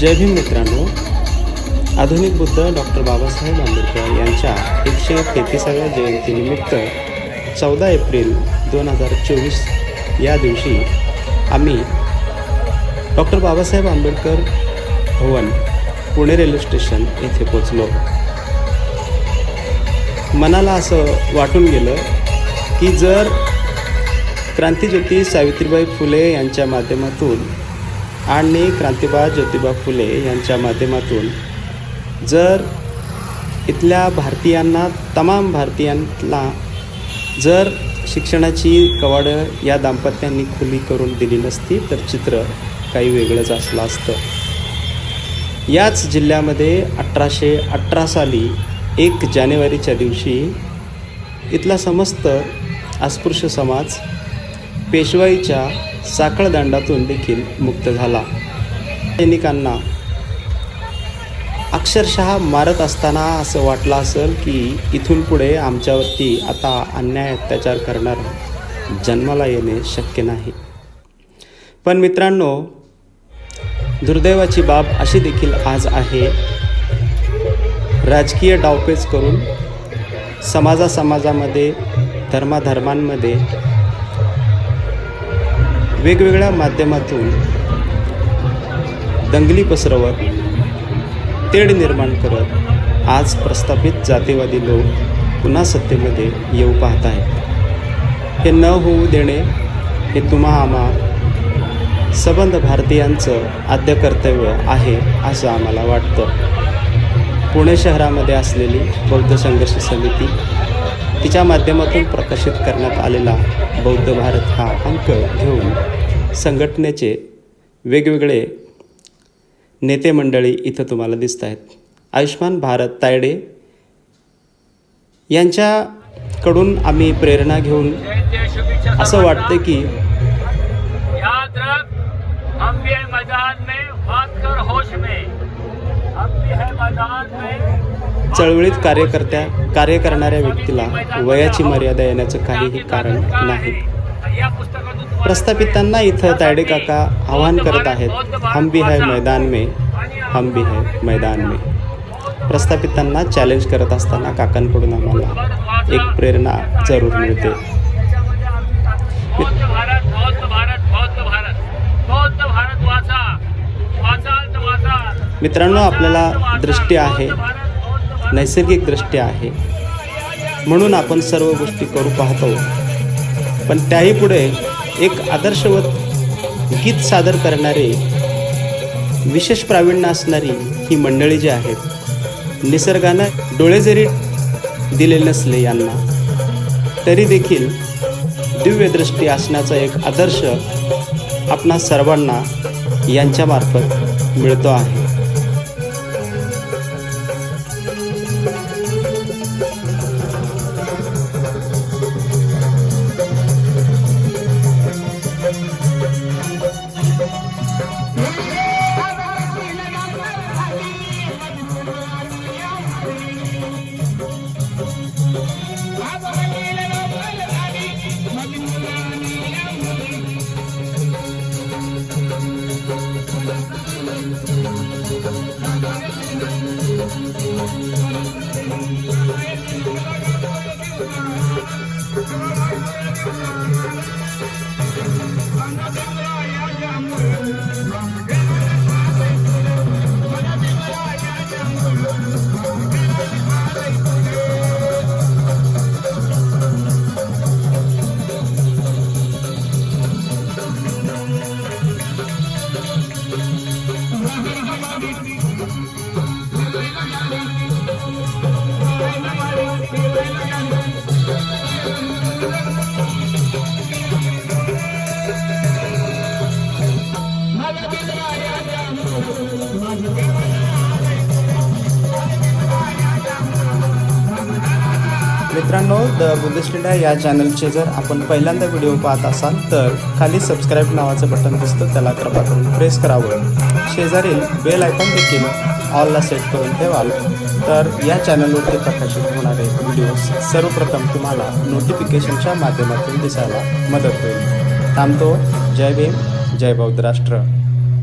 जय भीम मित्रांनो. आधुनिक बुद्ध डॉक्टर बाबासाहेब आंबेडकर यांच्या एकशे तेहतीसाव्या जयंतीनिमित्त चौदा एप्रिल दोन हजार चोवीस या दिवशी आम्ही doctor Babasaheb Ambedkar Bhavan Pune railway station येथे पोचलो मनाला असं वाटून गेलं की जर क्रांतीज्योती सावित्रीबाई फुले यांच्या माध्यमातून आणि क्रांतिबा ज्योतिबा फुले यांच्या माध्यमातून जर इथल्या भारतीयांना तमाम भारतीयांना जर शिक्षणाची कवाडं या दाम्पत्यांनी खुली करून दिली नसती तर चित्र काही वेगळंच असलं असतं. याच जिल्ह्यामध्ये अठराशे अठरा साली एक जानेवारीच्या दिवशी इथला समस्त अस्पृश्य समाज पेशवाईच्या साखळदंडातून देखील मुक्त झाला. सैनिकांना अक्षरशः मारत असताना असं वाटलं असेल की इथून पुढे आमच्यावरती आता अन्याय अत्याचार करणार जन्माला येणे शक्य नाही. पण मित्रांनो दुर्दैवाची बाब अशी देखील आज आहे. राजकीय डावपेच करून समाजा समाजामध्ये धर्माधर्मांमध्ये वेगवेगळ्या माध्यमातून दंगली पसरवत तेढ निर्माण करत आज प्रस्थापित जातीवादी लोक पुन्हा सत्तेमध्ये येऊ पाहत आहेत. हे न होऊ देणे हे तुम्हा आम्हा सबंध भारतीयांचं आद्य कर्तव्य आहे असं आम्हाला वाटतं. पुणे शहरामध्ये असलेली बौद्ध संघर्ष समिती तिच्या माध्यमातून प्रकाशित करण्यात आलेला बौद्ध भारत हा अंक घेऊन संघटनेचे वेगवेगळे नेते मंडळी इथं तुम्हाला दिसत आहेत. आयुष्मान भारत तायडे यांच्याकडून आम्ही प्रेरणा घेऊन असं वाटतं की याद रख हम भी है मैदान में बात कर होश में. हम भी है मैदान में चळवळीत कार्यकर्त्या कार्य करणाऱ्या व्यक्तीला वयाची मर्यादा येण्याचं काहीही कारण नाही. प्रस्थापितांना इथं तायडे काका आवाहन करत आहेत हम भी है मैदान में हम भी है मैदान में. प्रस्थापितांना चॅलेंज करत असताना काकांकडून आम्हाला एक प्रेरणा जरूर मिळते. मित्रांनो आपल्याला दृष्टी आहे नैसर्गिकदृष्ट्या आहे. म्हणून आपण सर्व गोष्टी करू पाहतो. पण त्याही पुढे एक आदर्शवत गीत सादर करणारे विशेष प्रावीण्य असणारी ही मंडळी जी आहेत निसर्गानं डोळे जरी दिले नसले यांना तरी देखील दिव्यदृष्टी असण्याचा एक आदर्श आपणा सर्वांना यांच्यामार्फत मिळतो आहे. Ramadan, मित्रांनो द बुद्धिस्ट इंडिया या चॅनलचे जर आपण पहिल्यांदा व्हिडिओ पाहत असाल तर खाली सबस्क्राईब नावाचं बटन दिसतं त्याला कृपा करून प्रेस करावं. शेजारील बेल आयकॉन देखील ऑलला सेट करून ठेवाल. तर या चॅनलवरती प्रकाशित होणारे व्हिडिओज सर्वप्रथम तुम्हाला नोटिफिकेशनच्या माध्यमातून दिसायला मदत होईल. थांबतो. जय भीम जय बौद्ध राष्ट्र.